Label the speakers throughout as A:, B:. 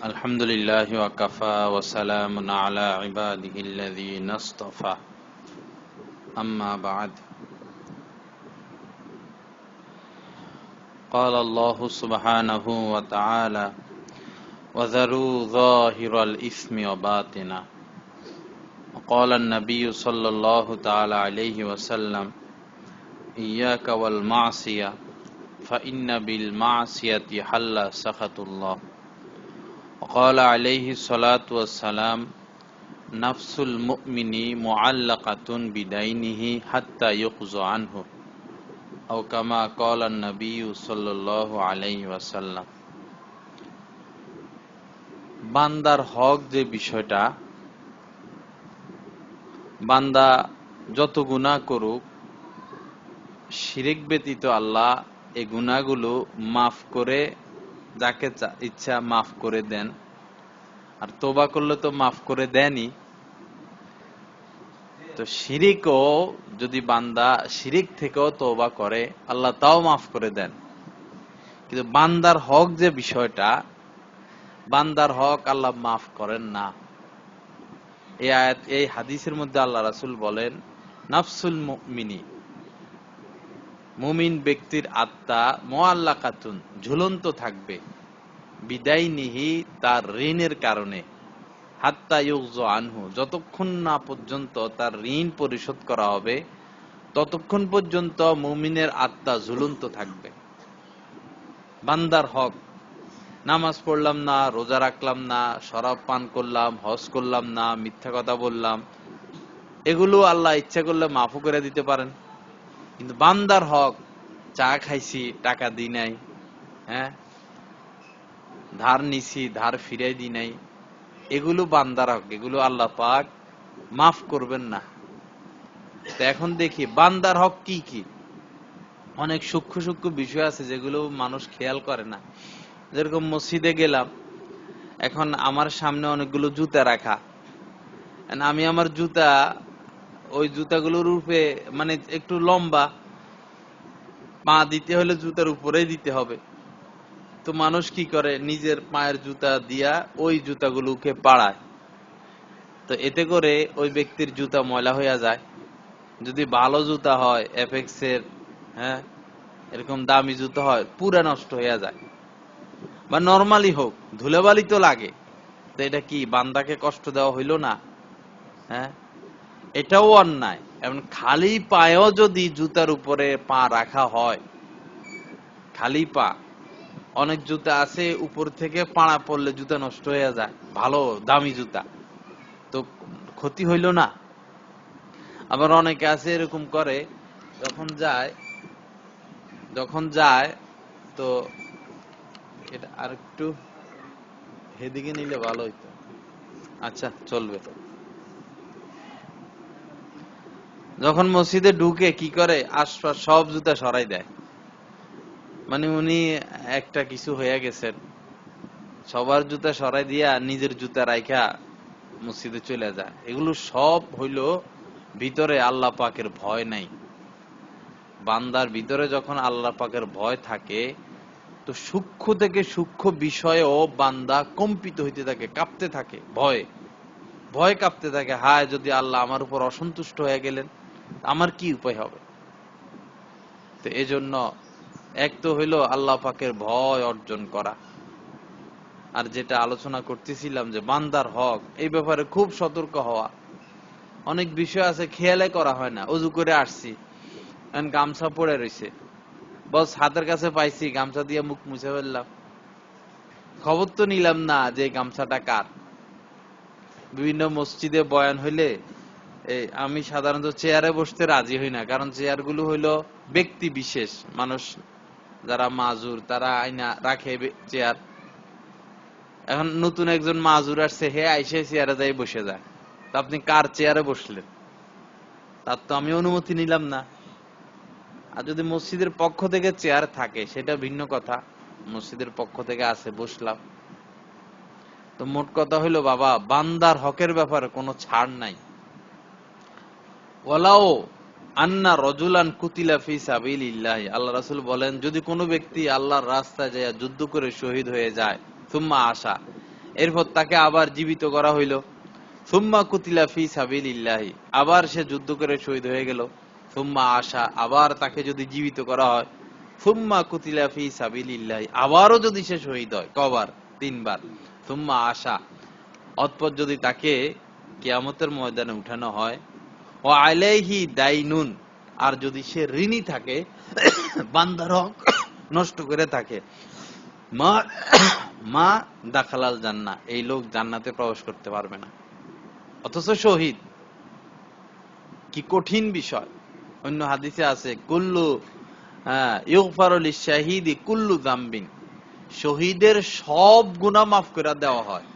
A: الحمد لله وكفى وسلام على عباده الذين اصطفى. أما بعد. قال الله سبحانه وتعالى وذروا ظاهر الإثم وباطنه. وقال النبي صلى الله تعالى عليه وسلم إياك والمعصية فإن بالمعصية حل سخط الله. وقال عليه الصلاة والسلام نفس المؤمن معلقة بدينه حتى يقضى عنه أو كما قال النبي صلى الله عليه وسلم বান্দার হক যে বিষয়টা বান্দা যত গুনাহ করুক শিরিক ব্যতীত আল্লাহ এই গুনাহগুলো মাফ করে যাকে ইচ্ছা মাফ করে দেন। আর তোবা করলে তো মাফ করে দেনই। তো শিরিকও যদি বান্দা শিরিক থেকেও তোবা করে, আল্লাহ তাও মাফ করে দেন। কিন্তু বান্দার হক যে বিষয়টা, বান্দার হক আল্লাহ মাফ করেন না। এই আয়াত এই হাদিসের মধ্যে আল্লাহ রাসুল বলেন, নাফসুল মুমিনী। মুমিন ব্যক্তির আত্মা মোয়াল্লাকাতুন, ঝুলন্ত থাকবে। বিদায় নিহি তার ঋণের কারণে। হাত্তা ইউজ আনহু, যতক্ষণ না পর্যন্ত তার ঋণ পরিশোধ করা হবে, ততক্ষণ পর্যন্ত মুমিনের আত্মা ঝুলন্ত থাকবে। বান্দার হক, নামাজ পড়লাম না, রোজা রাখলাম না, শরাব পান করলাম, হজ করলাম না, মিথ্যা কথা বললাম, এগুলো আল্লাহ ইচ্ছা করলে মাফও করে দিতে পারেন। কিন্তু বান্দার হক, চা খাইছি, টাকা দিই নাই হ্যাঁ? ধার নিছি, ধার ফিরাই দিই নাই। এগুলো বান্দার হক, এগুলো আল্লাহ পাক মাফ করবেন না। তো এখন দেখি, বান্দার হক কি কি? অনেক সূক্ষ্ম সূক্ষ্ম বিষয় আছে যেগুলো মানুষ খেয়াল করে না। যেরকম মসজিদে গেলাম, এখন আমার সামনে অনেকগুলো জুতা রাখা। আমি আমার জুতা ওই জুতাগুলোর রূপে মানে একটু লম্বা, পা দিতে হলে জুতার উপরেই দিতে হবে। তো মানুষ কি করে? নিজের পায়ের জুতা দিয়া ওই জুতাগুলোকে পাড়ায়। তো এতে করে ওই ব্যক্তির জুতা ময়লা হইয়া যায়। যদি ভালো জুতা হয় এফেক্স এর হ্যাঁ এরকম দামি জুতা হয়, পুরা নষ্ট হইয়া যায়। বা নর্মালি হোক, ধুলেবালি তো লাগে। তো এটা কি, বান্দাকে কষ্ট দেওয়া হইল না? হ্যাঁ? এটাও অন্যায়। এমন খালি পায়েও যদি জুতার উপরে পা রাখা হয়, খালি পা, অনেক জুতা আছে, উপর থেকে পাড়া পড়লে জুতা নষ্ট হয়ে যায়, ভালো, দামি জুতা। তো ক্ষতি হইল না। আবার অনেকে আছে এরকম করে, যখন যায় যখন যায়, তো এটা আর একটু হেদিকে নিলে ভালো হইতো। আচ্ছা চলবে। যখন মসজিদে ঢুকে কি করে, আশপাশ সব জুতা সরাই দেয়। মানে উনি একটা কিছু হয়ে গেছেন। সবার জুতা সরাই দিয়া নিজের জুতা রাইখা মসজিদে চলে যায়। এগুলো সব হইল ভিতরে আল্লাহ পাকের ভয় নাই। বান্দার ভিতরে যখন আল্লাহ পাকের ভয় থাকে, তো সূক্ষ্ম থেকে সূক্ষ্ম বিষয়েও বান্দা কম্পিত হইতে থাকে, কাঁপতে থাকে, ভয়ে। ভয় কাঁপতে থাকে, হায়, যদি আল্লাহ আমার উপর অসন্তুষ্ট হয়ে গেলেন। আমার কি উপায় হবে? তো এজন্য এক তো হইল আল্লাহ পাকের ভয় অর্জন করা। আর যেটা আলোচনা করতেছিলাম যে বান্দার হক, এই ব্যাপারে খুব সতর্ক হওয়া। অনেক বিষয় আছে, খেয়ালে করা হয় না। অজু করে আসছি। গামছা পড়ে রইছে। বস, হাতের কাছে পাইছি, গামছা দিয়ে মুখ মুছে ফেললাম। খবর তো নিলাম না যে গামছাটা কার। বিভিন্ন মসজিদে বয়ান হইলে আমি সাধারণত চেয়ারে বসতে রাজি হই না, কারণ চেয়ারগুলো হইল ব্যক্তি বিশেষ, মানুষ যারা মাজুর, তারা আইনা রাখে চেয়ার এখন নতুন একজন মাজুর আসছে, হে আইসে চেয়ারে যাই বসে যায় তা আপনি কার চেয়ারে বসলেন? তার তো আমি অনুমতি নিলাম না। আর যদি মসজিদের পক্ষ থেকে চেয়ার থাকে, সেটা ভিন্ন কথা। মসজিদের পক্ষ থেকে আছে, বসলাম। তো মোট কথা হইল, বাবা, বান্দার হকের ব্যাপারে কোনো ছাড় নাই। আন্না রজুলান কুতিলা ফি আল্লাহ বলেন, যদি কোনো ব্যক্তি আল্লাহর রাস্তায় যায় যুদ্ধ করে শহীদ হয়ে যায়, সুম্মা এরপর তাকে আবার জীবিত করা হইল। সুম্মা কুতিলা ফি আবার সে যুদ্ধ করে শহীদ হয়ে গেল। সুম্মা আশা আবার তাকে যদি জীবিত করা হয়। সুম্মা কুতিলা ফি সাবিলিল্লাহি, আবারও যদি সে শহীদ হয়, কবার? তিনবার। সুম্মা আশা অতপর যদি তাকে কিয়ামতের ময়দানে উঠানো হয় ও আলাইহি দাইনুন, আর যদি সে ঋণী থাকে, বান্দার হক নষ্ট করে থাকে। মা মা দাখালাল জান্না এই লোক জান্নাতে প্রবেশ করতে পারবে না। অথচ শহীদ। কি কঠিন বিষয়। অন্য হাদিসে আছে, কুল্লু ইউফারুল শাহিদি কুল্লু জাম্বিন শহীদের সব গুনাহ মাফ করে দেওয়া হয়।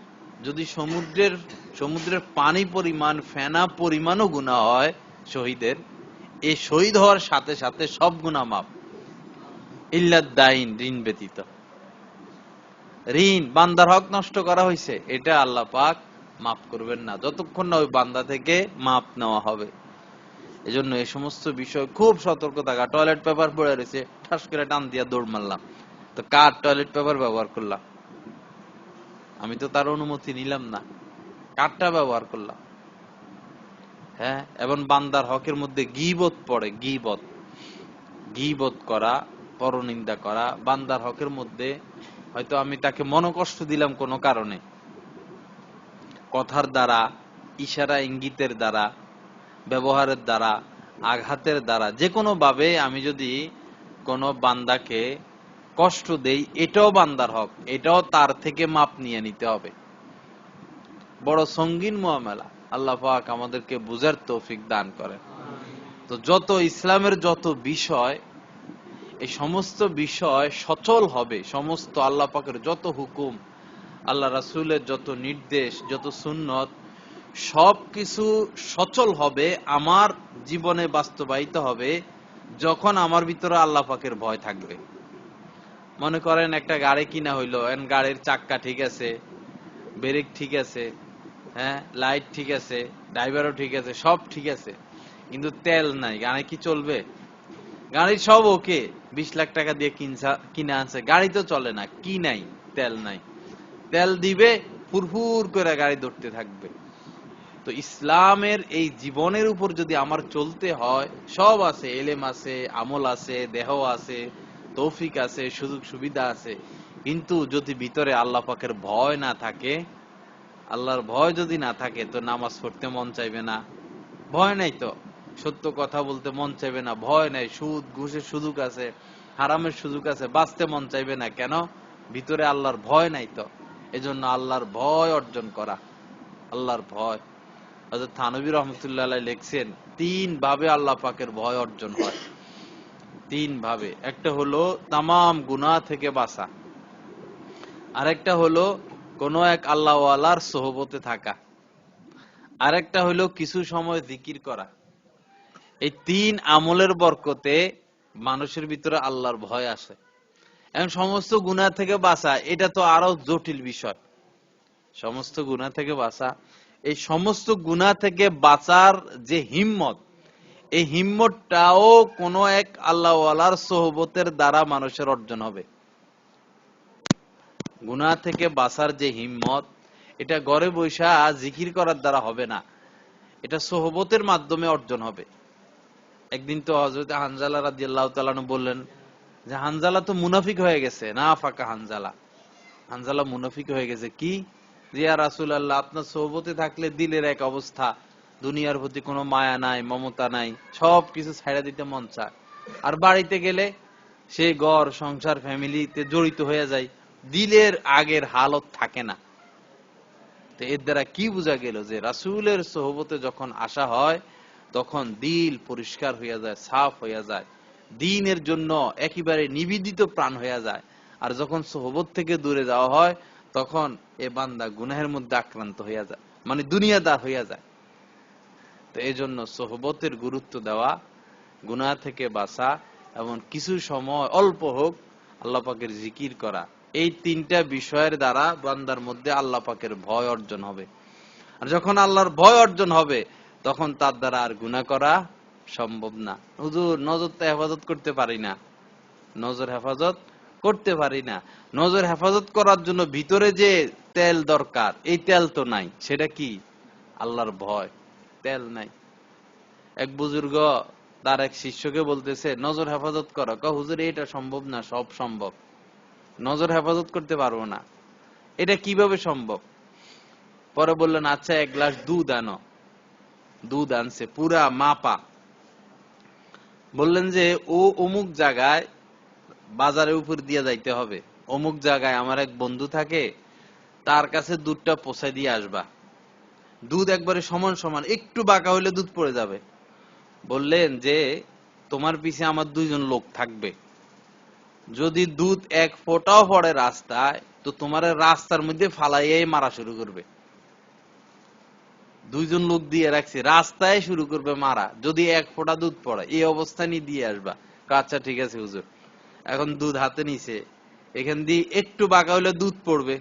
A: যদি সমুদ্রের সমুদ্রের পানি পরিমাণ, ফেনা পরিমাণও গুনাহ হয় শহীদের। এই শহীদ হওয়ার সাথে সাথে সব মাফ। ইল্লাদ দাইন, ঋণ ব্যতীত। ঋণ বান্দার হক নষ্ট করা হয়েছে এটা আল্লাহ পাক মাফ করবেন না। যতক্ষণ না ওই বান্দা থেকে মাপ নেওয়া হবে। এজন্য এই সমস্ত বিষয় খুব সতর্ক থাকা। টয়লেট পেপার পড়ে রয়েছে, ঠাস করে টান দিয়া দৌড় মারলাম। তো কার টয়লেট পেপার ব্যবহার করলাম? আমি তো তার অনুমতি নিলাম না। কারটা ব্যবহার করলাম। হ্যাঁ এবং বান্দার হকের মধ্যে গিবত পড়ে, গিবত। গিবত করা, পরনিন্দা করা, বান্দার হকের মধ্যে হয়তো আমি তাকে মনোকষ্ট দিলাম কোনো কারণে। কথার দ্বারা, ইশারা ইঙ্গিতের দ্বারা, ব্যবহারের দ্বারা, আঘাতের দ্বারা যে কোনো ভাবে আমি যদি কোনো বান্দাকে কষ্ট দেই, এটাও বান্দার হক, এটাও তার থেকে মাপ নিয়ে নিতে হবে। বড় সঙ্গীন মোয়ামেলা। আল্লাহ পাক আমাদেরকে বুঝার তৌফিক দান করেন। তো যত ইসলামের যত বিষয়, এই সমস্ত বিষয় সচল হবে, সমস্ত আল্লাহ পাকের যত হুকুম, আল্লাহ রাসূলের যত নির্দেশ, যত সুন্নত, সবকিছু সচল হবে, আমার জীবনে বাস্তবায়িত হবে, যখন আমার ভিতরে আল্লাহ পাকের ভয় থাকবে। মনে করেন একটা গাড়ি কিনা হইল গাড়ির চাক্কা ঠিক আছে, ব্রেক ঠিক আছে হ্যাঁ লাইট ঠিক আছে ড্রাইভারও ঠিক আছে, সব ঠিক আছে। কিন্তু তেল নাই, গাড়ি কি চলবে? গাড়ি সব ওকে বিশ লাখ টাকা দিয়ে কিনে আনছে, গাড়ি তো চলে না, কি নাই, তেল নাই। তেল দিবে, ফুরফুর করে গাড়ি ধরতে থাকবে। তো ইসলামের এই জীবনের উপর যদি আমার চলতে হয়, সব আছে, এলেম আছে, আমল আছে, দেহ আছে, তৌফিক আছে সুযোগ সুবিধা আছে। কিন্তু যদি ভিতরে আল্লাহ পাকের ভয় না থাকে আল্লাহর ভয় যদি না থাকে, তো নামাজ পড়তে মন চাইবে না। ভয় নাই তো। সত্য কথা বলতে মন চাইবে না। ভয় নাই। সুদ, ঘুষের সুযোগ আছে, হারামের সুযোগ আছে, বাঁচতে মন চাইবে না। কেন? ভিতরে আল্লাহর ভয় নাই তো। এজন্য আল্লাহর ভয় অর্জন করা। আল্লাহর ভয়। হযরত থানবী রহমতুল্লাহ লিখছেন, তিন ভাবে আল্লাহ পাকের ভয় অর্জন হয়। তিন ভাবে। একটা হলো তামাম গুনাহ থেকে বাঁচা। আরেকটা হলো কোন এক আল্লাহওয়ালার সোহবতে থাকা। আরেকটা হলো কিছু সময় জিকির করা। এই তিন আমলের বরকতে মানুষের ভিতরে আল্লাহর ভয় আসে। এবং সমস্ত গুনাহ থেকে বাঁচা, এটা তো আরও জটিল বিষয়। সমস্ত গুনাহ থেকে বাঁচা, এই সমস্ত গুনাহ থেকে বাঁচার যে হিম্মত, এই হিম্মতটাও কোন এক আল্লাহওয়ালার সোহবতের দ্বারা মানুষের অর্জন হবে। গুনাহ থেকে বাঁচার যে হিম্মত, এটা ঘরে বৈশা জিকির করার দ্বারা হবে না। এটা সোহবতের মাধ্যমে অর্জন হবে। একদিন তো হজরত হানজালা রাদিয়াল্লাহু তাআলা বললেন যে, হানজালা তো মুনাফিক হয়ে গেছে, না ফাঁকা হানজালা। হানজালা মুনাফিক হয়ে গেছে কি? রিয়া রাসুল আল্লাহ আপনার সোহবতে থাকলে দিলের এক অবস্থা। দুনিয়ার প্রতি কোনো মায়া নাই, মমতা নাই সব কিছু ছাইড়া দিতে মন চায়। আর বাড়িতে গেলে সে ঘর, সংসার ফ্যামিলিতে জড়িত হয়ে যায়। দিলের আগের হালত থাকে না। তো এর দ্বারা কি বোঝা গেল যে রাসুলের সোহবতে যখন আসা হয়, তখন দিল পরিষ্কার হইয়া যায়, সাফ হইয়া যায়। দিনের জন্য একেবারে নিবেদিত প্রাণ হইয়া যায়। আর যখন সোহবত থেকে দূরে যাওয়া হয়, তখন এ বান্দা গুনাহের মধ্যে আক্রান্ত হইয়া যায় মানে দুনিয়াদার হইয়া যায়। তো এই জন্য সোহবতের গুরুত্ব দেওয়া, গুনাহ থেকে বাঁচা, এবং কিছু সময় অল্প হোক, আল্লাহ পাকের জিকির করা এই তিনটা বিষয়ের দ্বারা বান্দার মধ্যে আল্লাহ পাকের ভয় অর্জন হবে। আর যখন আল্লাহর ভয় অর্জন হবে, তখন তার দ্বারা আর গুনাহ করা সম্ভব না। হুজুর নজরটা হেফাজত করতে পারি না। নজর হেফাজত করতে পারি না। নজর হেফাজত করার জন্য ভিতরে যে তেল দরকার, এই তেল তো নাই। সেটা কি? আল্লাহর ভয়। তেল নাই। এক বুজুর্গ, তার এক শিষ্যকে বলতেছে, নজর হেফাজত করো। হুজুর, এটা সম্ভব না, সব সম্ভব। নজর হেফাজত করতে পারব না। এটা কীভাবে সম্ভব? পরে বললেন আচ্ছা এক গ্লাস দুধ আনো। দুধ আনছে, পুরা মাপা। বললেন যে, ও অমুক জায়গায় বাজারের উপর দিয়ে যাইতে হবে। অমুক জায়গায় আমার এক বন্ধু থাকে, তার কাছে দুধটা পৌঁছাই দিয়ে আসবা। দুধ একবারে সমান সমান, একটু বাঁকা হইলে দুধ পড়ে যাবে। বললেন যে, তোমার পিছে আমার দুইজন লোক থাকবে। যদি দুধ এক ফোঁটাও পড়ে রাস্তায়, তো তোমার রাস্তার মধ্যে ফালাইয়াই মারা শুরু করবে। দুইজন লোক দিয়ে রাখছি, রাস্তায় শুরু করবে মারা। যদি এক ফোঁটা দুধ পড়ে, এই অবস্থা নিয়ে দিয়ে আসবা। আচ্ছা ঠিক আছে, হুজুর। এখন দুধ হাতে নিছে। এখান দিয়ে একটু বাঁকা হইলে দুধ পড়বে।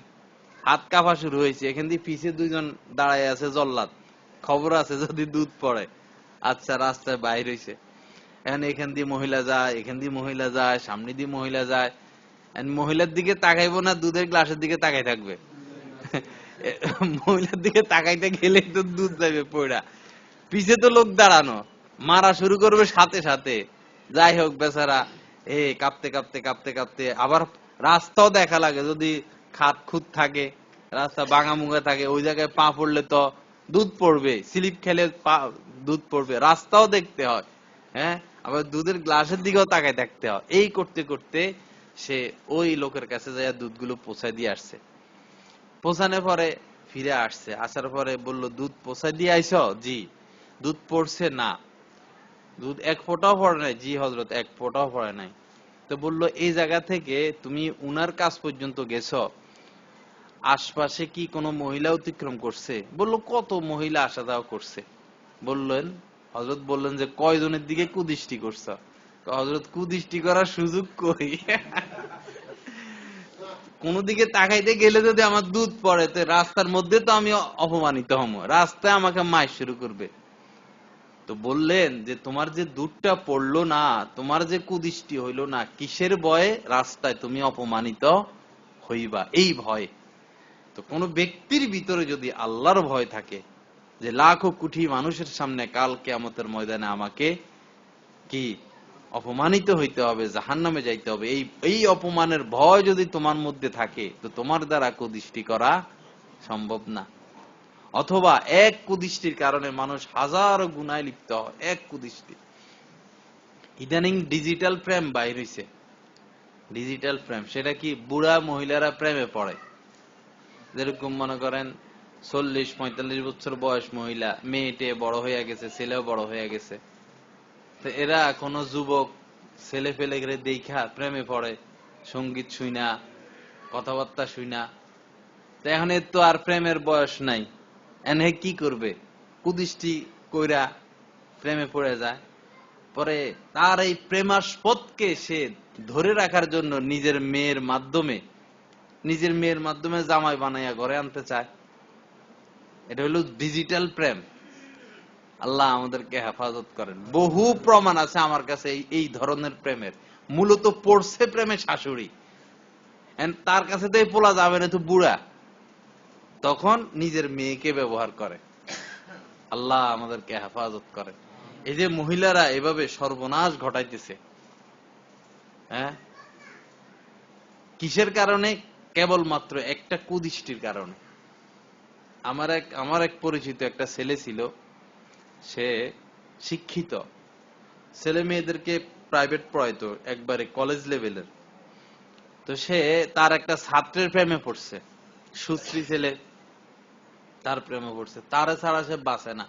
A: হাত কাঁপা শুরু হয়েছে। এখান দিয়ে পিছে দুইজন দাঁড়ায় আছে জল্লাদ। খবর আছে যদি দুধ পড়ে। আচ্ছা রাস্তায় বাইর হয়েছে এখন এখান দিয়ে মহিলা যায়, এখান দিয়ে মহিলা যায়, সামনে দিয়ে মহিলা যায়। মহিলার দিকে তাকাইবো না, দুধের গ্লাসের দিকে তাকাই থাকবে। মহিলার দিকে তাকাইতে গেলে তো দুধ যাবে পয়রা পিছে তো লোক দাঁড়ানো। মারা শুরু করবে সাথে সাথে। যাই হোক বেচারা, এ, কাঁপতে কাঁপতে কাঁপতে কাঁপতে আবার রাস্তাও দেখা লাগে যদি খাত খুদ থাকে, রাস্তা বাঙা মুঙ্গা থাকে, ওই জায়গায় পা পড়লে তো দুধ পড়বে, স্লিপ খেলে পা, দুধ পড়বে। রাস্তাও দেখতে হয় হ্যাঁ? আবার দুধের গ্লাসের দিকেও তাকায় দেখতে হয়। এই করতে করতে সে ওই লোকের কাছে যাইয়া দুধগুলো পৌঁছায় দিয়ে আসছে। পৌঁছানোর পরে ফিরে আসছে। আসার পরে বলল, দুধ পৌঁছায় দিয়ে আইস জি। দুধ পড়ছে না। দুধ এক ফোঁটাও পড়ে নাই? জি হজরত এক ফোঁটাও পড়ে নাই। তো বলল, এই জায়গা থেকে তুমি উনার কাছ পর্যন্ত গেছো? আশপাশে কি কোনো মহিলা অতিক্রম করছে? বলল, কত মহিলা আসা যাওয়া করছে? বললেন হজরত বললেন যে, কয়জনের দিকে কুদৃষ্টি করছ? হজরত কুদৃষ্টি করার সুযোগ কই? কোন দিকে তাকাইতে গেলে যদি আমার দুধ পড়ে, তো রাস্তার মধ্যে তো আমি অপমানিত হম। রাস্তায় আমাকে মাই শুরু করবে। তো বললেন যে, তোমার যে দুধটা পড়ল না, তোমার যে কুদৃষ্টি হইল না, কিসের ভয়ে রাস্তায় তুমি অপমানিত হইবা? এই ভয়। তো কোন ব্যক্তির ভিতরে যদি আল্লাহর ভয় থাকে যে লাখো কোটি মানুষের সামনে কাল কেয়ামতের ময়দানে আমাকে কি অপমানিত হইতে হবে জাহান নামে যাইতে হবে? এই এই অপমানের ভয় যদি তোমার মধ্যে থাকে, তো তোমার দ্বারা কুদৃষ্টি করা সম্ভব না। অথবা এক কুদৃষ্টির কারণে মানুষ হাজারো গুণায় লিপ্ত হয় এক কুদৃষ্টি। ইদানিং ডিজিটাল প্রেম বাইর হইছে। ডিজিটাল প্রেম, সেটা কি বুড়া মহিলারা প্রেমে পড়ে? যেরকম মনে করেন চল্লিশ, পঁয়তাল্লিশ বছর বয়স মহিলা, মেয়েটে বড় হয়ে গেছে, ছেলেও বড় হয়ে গেছে। তো এরা কোনো যুবক ছেলে ফেলে গেলে দেখা প্রেমে পড়ে, সংগীত শুই না কথাবার্তা শুই না তো এখন এর তো আর প্রেমের বয়স নাই। এনে কি করবে? কুদৃষ্টি কইরা প্রেমে পড়ে যায়। পরে তার এই প্রেমাস্পদকে সে ধরে রাখার জন্য নিজের মেয়ের মাধ্যমে, নিজের মেয়ের মাধ্যমে জামাই বানাইয়া ঘরে আনতে চায়। এটা হলো ডিজিটাল প্রেম। আল্লাহ আমাদেরকে হেফাজত করেন। বহু প্রমাণ আছে আমার কাছে এই ধরনের প্রেমের। মূলত পড়ছে প্রেমে শাশুড়ি। তার কাছে তো এই পোলা যাবে না, তো বুড়া। তখন নিজের মেয়েকে ব্যবহার করে। আল্লাহ আমাদেরকে হেফাজত করে এই যে মহিলারা এভাবে সর্বনাশ ঘটাইতেছে। হ্যাঁ? কিসের কারণে? কেবলমাত্র একটা কুদৃষ্টির কারণে। আমার এক আমার এক পরিচিত একটা ছেলে ছিল। সে শিক্ষিত। ছেলে মেয়েদেরকে প্রাইভেট পড়াইতো একবারে কলেজ লেভেলের তো সে তার একটা ছাত্রের প্রেমে পড়ছে। সুশ্রী ছেলে তার প্রেমে পড়ছে। তারা ছাড়া সে বাঁচে না।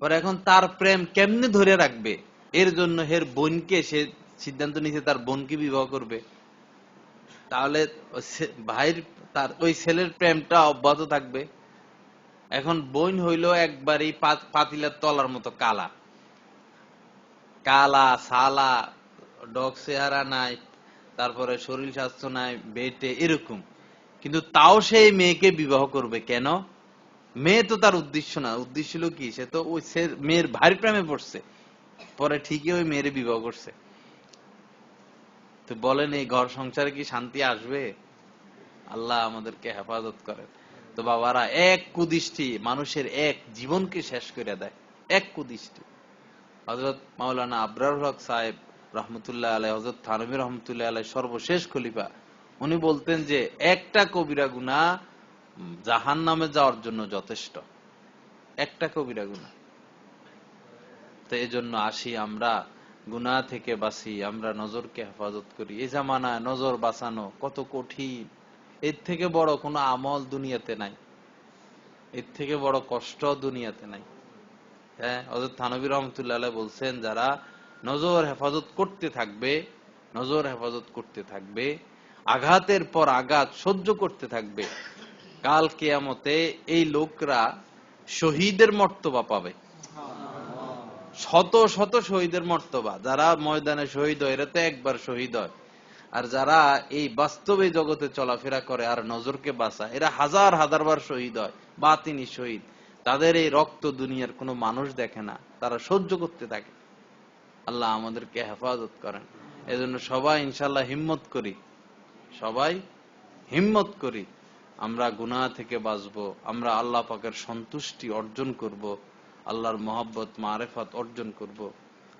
A: পরে এখন তার প্রেম কেমনে ধরে রাখবে? এর জন্য হের বোনকে সে সিদ্ধান্ত নিছে তার বোনকে বিবাহ করবে। তাহলে ভাইয়ের তার ওই ছেলের প্রেমটা অব্যাহত থাকবে। এখন বোন হইল একবারই পা- পাতিলার তলার মতো কালা। কালা সালা ডগ চেহারা নাই, তারপরে শরীর স্বাস্থ্য নাই, বেটে, এরকম। কিন্তু তাও সেই মেয়েকে বিবাহ করবে কেন? মেয়ে তো তার উদ্দেশ্য না। উদ্দেশ্য হলো কি? সে তো ওই মেয়ের ভারী প্রেমে পড়ছে। পরে ঠিকই ওই মেয়ের বিবাহ করছে। তো বলেন, এই ঘর সংসারে কি শান্তি আসবে? আল্লাহ আমাদেরকে হেফাজত করেন। তো বাবারা, এক কুদৃষ্টি মানুষের এক জীবনকে শেষ করে দেয়। এক কুদৃষ্টি। হজরত মাওলানা আবরার হক সাহেব রহমতুল্লাহ আলাই হজরত থানবী রহমতুল্লাহ আলাই সর্বশেষ খলিফা, উনি বলতেন যে, একটা কবিরা গুণা জাহান নামে যাওয়ার জন্য যথেষ্ট। একটা কবিরা গুণা তো এই জন্য আসি আমরা গুনা থেকে বাঁচি, আমরা নজরকে হেফাজত করি। এ জামানায় নজর বাঁচানো কত কঠিন। এর থেকে বড় কোনো আমল দুনিয়াতে নাই। এর থেকে বড় কষ্ট দুনিয়াতে নাই। হ্যাঁ হজরত থানবী রহমতুল্লাহ বলছেন, যারা নজর, হেফাজত করতে থাকবে, নজর, হেফাজত করতে থাকবে, আঘাতের পর আঘাত সহ্য করতে থাকবে, কাল কেয়ামতে এই লোকরা শহীদের মর্তবা পাবে। শত শত শহীদের মর্তবা। যারা ময়দানে শহীদ হয়, এরা তো একবার শহীদ হয়। আর যারা এই বাস্তবে জগতে চলাফেরা করে আর নজরকে বাঁচায়, এরা হাজার হাজার বার শহীদ হয়, বা তিনি শহীদ। তাদের এই রক্ত দুনিয়ার কোনো মানুষ দেখে না, তারা সহ্য করতে থাকে। আল্লাহ আমাদেরকে হেফাজত করেন। এজন্য সবাই ইনশাল্লাহ হিম্মত করি। সবাই হিম্মত করি। আমরা গুনাহ থেকে বাঁচবো, আমরা আল্লাহ পাকের সন্তুষ্টি অর্জন করব, আল্লাহর মহব্বত, মারেফাত অর্জন করব।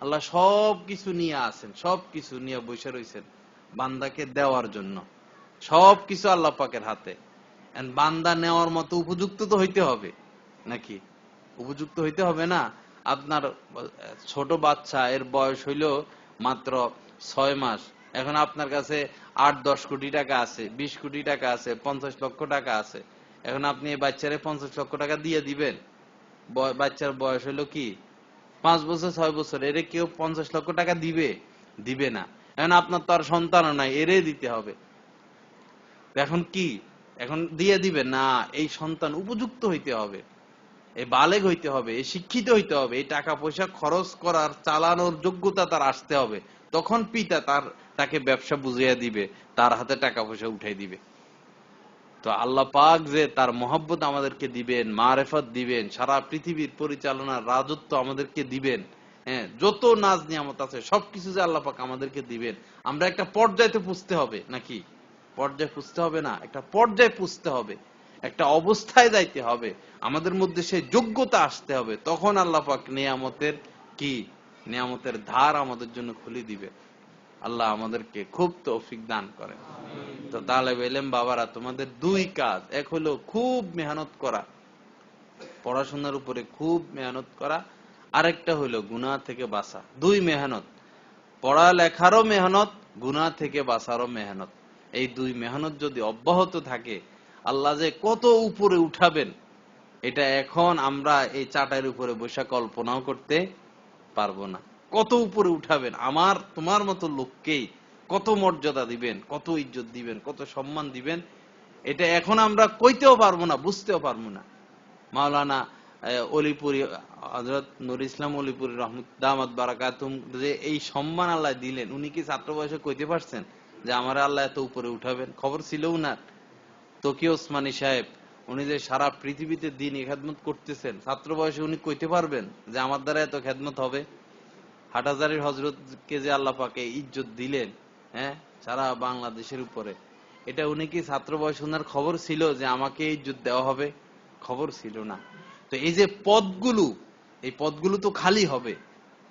A: আল্লাহ সব কিছু নিয়ে আসেন সব কিছু নিয়ে বসে রয়েছেন বান্দাকে দেওয়ার জন্য। সব কিছু আল্লাহ পাকের হাতে। বান্দা নেওয়ার মতো উপযুক্ত তো হইতে হবে। নাকি? উপযুক্ত হইতে হবে না। আপনার ছোট বাচ্চা, এর বয়স হইল মাত্র ছয় মাস। এখন আপনার কাছে আট, দশ কোটি টাকা আছে, বিশ কোটি টাকা আছে, পঞ্চাশ লক্ষ টাকা আছে। এখন আপনি এই বাচ্চারে পঞ্চাশ লক্ষ টাকা দিয়ে দিবেন। বাচ্চার বয়স হলো কি? পাঁচ বছর, ছয় বছর, এরে কেউ পঞ্চাশ লক্ষ টাকা দিবে? দিবে না। এখন আপনার তো আর সন্তানও নাই এরে দিতে হবে। এখন কি? এখন দিয়ে দিবে না, এই সন্তান উপযুক্ত হইতে হবে এই বালেগ হইতে হবে এই শিক্ষিত হইতে হবে, এই টাকা পয়সা খরচ করার, চালানোর যোগ্যতা তার আসতে হবে। তখন পিতা তার, তাকে ব্যবসা বুঝিয়ে দিবে, তার হাতে টাকা পয়সা উঠাই দিবে। তো আল্লাহ পাক যে তার মহব্বত আমাদেরকে দিবেন, মারেফত দিবেন, সারা পৃথিবীর পরিচালনার রাজত্ব আমাদেরকে দিবেন হ্যাঁ যত নাজ নিয়ামত আছে, সবকিছু যে আল্লাহ পাক আমাদেরকে দিবেন, আমরা একটা পর্যায়তে পুষতে হবে, নাকি? পর্যায়ে পুষতে হবে না, একটা পর্যায়ে পুষতে হবে, একটা অবস্থায় যাইতে হবে, আমাদের মধ্যে সেই যোগ্যতা আসতে হবে, তখন আল্লাহ পাক নিয়ামতের কি? নিয়ামতের ধার আমাদের জন্য খুলে দিবে। আল্লাহ আমাদেরকে খুব তৌফিক দান করে তো তাহলে এলেম বাবারা, তোমাদের দুই কাজ, এক হলো খুব মেহনত করা, পড়াশোনার উপরে খুব মেহনত করা আরেকটা হলো গুনা থেকে বাঁচা। দুই মেহনত। পড়ালেখারও মেহনত গুনা থেকে বাঁচারও মেহনত। এই দুই মেহনত যদি অব্যাহত থাকে, আল্লাহ যে কত উপরে উঠাবেন, এটা এখন আমরা এই চাটার উপরে বসে কল্পনাও করতে পারব না। কত উপরে উঠাবেন? আমার, তোমার মতো লোককেই কত মর্যাদা দিবেন, কত ইজ্জত দিবেন, কত সম্মান দিবেন, এটা এখন আমরা কইতেও পারব না, বুঝতেও পারব না। মাওলানা অলিপুরি হজরত নুর ইসলাম অলিপুরি রহমত দামাত বারাকাতুম যে এই সম্মান আল্লাহ দিলেন, উনি কি ছাত্র বয়সে কইতে পারছেন যে আমার আল্লাহ এত উপরে উঠাবেন? খবর ছিল উনার। তকিও ওসমানী সাহেব, উনি যে সারা পৃথিবীতে দিন খেদমত করতেছেন, ছাত্র বয়সে উনি কইতে পারবেন যে আমার দ্বারা এত খেদমত হবে? হাটাজারির হজরতকে যে আল্লাহ পাকে ইজ্জত দিলেন হ্যাঁ সারা বাংলাদেশের উপরে, এটা উনি কি ছাত্র বয়স ওনার খবর ছিল যে আমাকে ইজ্জত দেওয়া হবে? খবর ছিল না। তো এই যে পদগুলো, এই পদগুলো তো খালি হবে।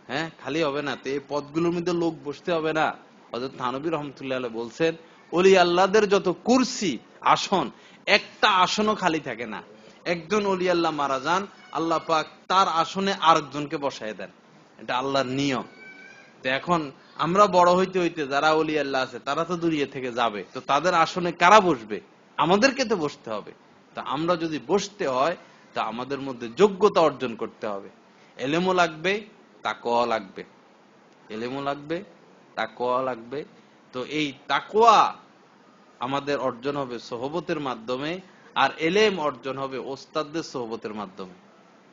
A: হ্যাঁ খালি হবে না। তো এই পদগুলোর মধ্যে লোক বসতে হবে না। হজরত থানবী রহমতুল্লাহ বলছেন অলি আল্লাহদের যত কুরসি, আসন, একটা আসনও খালি থাকে না। একজন অলি আল্লাহ মারা যান, আল্লাহ পাক তার আসনে আরেকজনকে বসায় দেন। এটা আল্লাহর নিয়ম। তো এখন আমরা বড় হইতে হইতে যারা অলি আল্লাহ আছে, তারা তো দূরিয়ে থেকে যাবে। তো তাদের আসনে কারা বসবে? আমাদেরকে তো বসতে হবে। তা আমরা যদি বসতে হয় তা আমাদের মধ্যে যোগ্যতা অর্জন করতে হবে। এলেমও লাগবে তাকোয়া লাগবে। এলেমও লাগবে তাকোয়া লাগবে। তো এই তাকোয়া আমাদের অর্জন হবে সহবতের মাধ্যমে আর এলেম অর্জন হবে ওস্তাদদের সহবতের মাধ্যমে।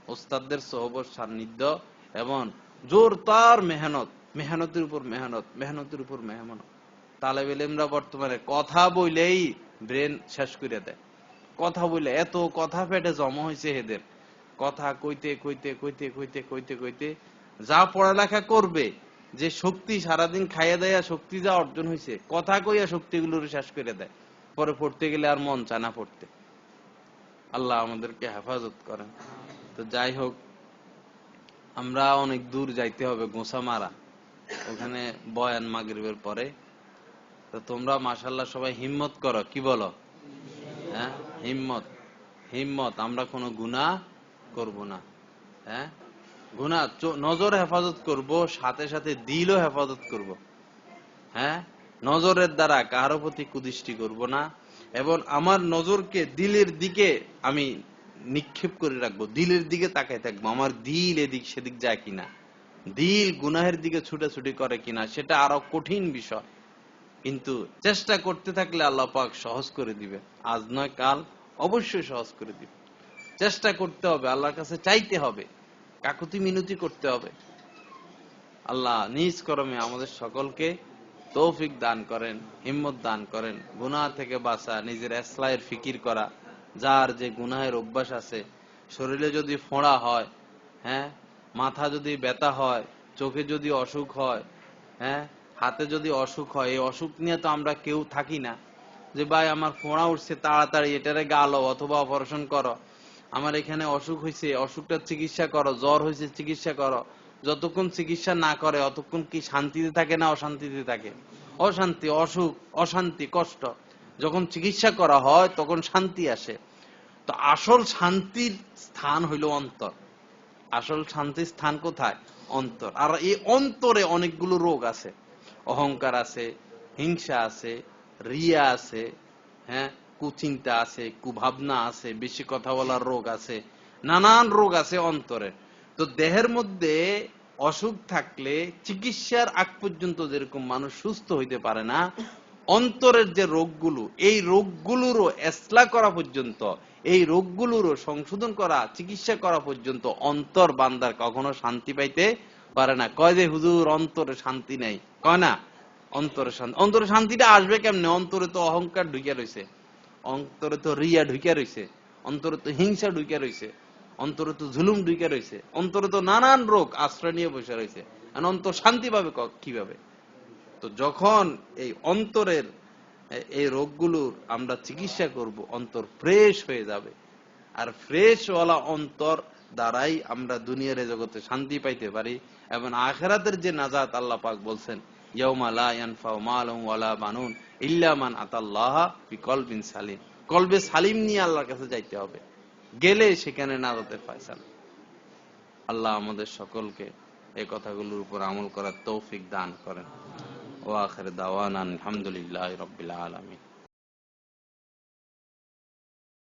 A: ওস্তাদদের সহবত সান্নিধ্য এবং জোর তার মেহনত, মেহনতের উপর মেহনত, মেহনতের উপর মেহনত তালেব এলেমরা বর্তমানে কথা বইলেই ব্রেন শেষ করে দেয়। কথা বলে এত কথা পেটে জমা হয়েছে এদের। কথা কইতে কইতে কইতে কইতে কইতে কইতে যা পড়ালেখা করবে, যে শক্তি সারাদিন খাইয়া দেয়া শক্তি যা অর্জন হয়েছে, কথা কইয়া শক্তিগুলোর শেষ করে দেয়। পরে পড়তে গেলে আর মন চায় না পড়তে। আল্লাহ আমাদেরকে হেফাজত করেন। তো যাই হোক, আমরা অনেক দূর যাইতে হবে গোসা মারা ওখানে বয়ান মাগরিবের পরে। তো তোমরা মাসাল্লাহ সবাই হিম্মত করো, কি বলো? হ্যাঁ? হিম্মত। হিম্মত, আমরা কোনো গুনাহ করব না। হ্যাঁ? চো- নজর হেফাজত করব, সাথে সাথে দিলও হেফাজত করব। হ্যাঁ? নজরের দ্বারা কারও প্রতি কুদৃষ্টি করব না। এবং আমার নজরকে দিলের দিকে আমি নিক্ষেপ করে রাখব। দিলের দিকে তাকাই থাকব। আমার দিল এদিক সেদিক যায় কিনা? দিল গুনাহের দিকে ছুটাছুটি করে কিনা? সেটা আরও কঠিন বিষয়। কিন্তু চেষ্টা করতে থাকলে আল্লাহ পাক সহজ করে দিবে আজ নয়, কাল অবশ্যই সহজ করে দিবে চেষ্টা করতে হবে, আল্লাহর কাছে চাইতে হবে, কাকুতি মিনতি করতে হবে। আল্লাহ নিজ করমে আমাদের সকলকে তৌফিক দান করেন, হিম্মত দান করেন, গুনাহ থেকে বাঁচা, নিজের এসলাইয়ের ফিকির করা, যার যে গুনাহের অভ্যাস আছে, শরীরে যদি ফোঁড়া হয় হ্যাঁ মাথা যদি ব্যথা হয়, চোখে যদি অসুখ হয় হ্যাঁ হাতে যদি অসুখ হয়, এই অসুখ নিয়ে তো আমরা কেউ থাকি না। যে ভাই, আমার ফোঁড়া উঠছে, তাড়াতাড়ি এটারে গালো অথবা অপারেশন করো। আমার এখানে অসুখ হয়েছে অসুখটার চিকিৎসা করো, জ্বর হয়েছে চিকিৎসা করো। যতক্ষণ চিকিৎসা না করে, অতক্ষণ কি শান্তিতে থাকে না অশান্তিতে থাকে? অশান্তি, অসুখ, অশান্তি, কষ্ট। যখন চিকিৎসা করা হয়, তখন শান্তি আসে। তো আসল শান্তির স্থান হইল অন্তর। আসল শান্তির স্থান কোথায়? অন্তর। আর এই অন্তরে অনেকগুলো রোগ আছে। অহংকার আছে, হিংসা আছে, রিয়া আছে হ্যাঁ কুচিন্তা আছে, কুভাবনা আছে, বেশি কথা বলার রোগ আছে, নানান রোগ আছে অন্তরে। তো দেহের মধ্যে অসুখ থাকলে চিকিৎসার আগ পর্যন্ত যেরকম মানুষ সুস্থ হইতে পারে না, অন্তরের যে রোগগুলো, এই রোগগুলোরও এসলা করা পর্যন্ত, এই রোগগুলোরও সংশোধন করা, চিকিৎসা করা পর্যন্ত অন্তর বান্দার কখনো শান্তি পাইতে পারে না। কয় যে, হুজুর, অন্তরে শান্তি নেই। কয় না, অন্তরে শান্তি অন্তরে শান্তিটা আসবে কেমনে? অন্তরে তো অহংকার ঢুকে রয়েছে অন্তরে তো রিয়া ঢুকে রয়েছে অন্তরে তো হিংসা ঢুকে রয়েছে অন্তরে তো জুলুম ঢুকে রয়েছে অন্তরে তো নানান রোগ আশ্রয় নিয়ে বসে রয়েছে অন্তর শান্তি পাবে কীভাবে? তো যখন এই অন্তরের এই রোগগুলোর আমরা চিকিৎসা করব, অন্তর ফ্রেশ হয়ে যাবে। আর ফ্রেশ ওয়ালা অন্তর দ্বারাই আমরা দুনিয়ার জগতে শান্তি পাইতে পারি। এবং আখেরাতের যে নাজাত আল্লাহ পাক বলছেন সালিম। নিয়ে আল্লাহর কাছে যাইতে হবে। গেলে সেখানে আল্লাহ আমাদের সকলকে এই উপর আমল করার তৌফিক দান করেন। ও আখের দাওয়ান আলহামদুলিল্লাহ রবিল আলমী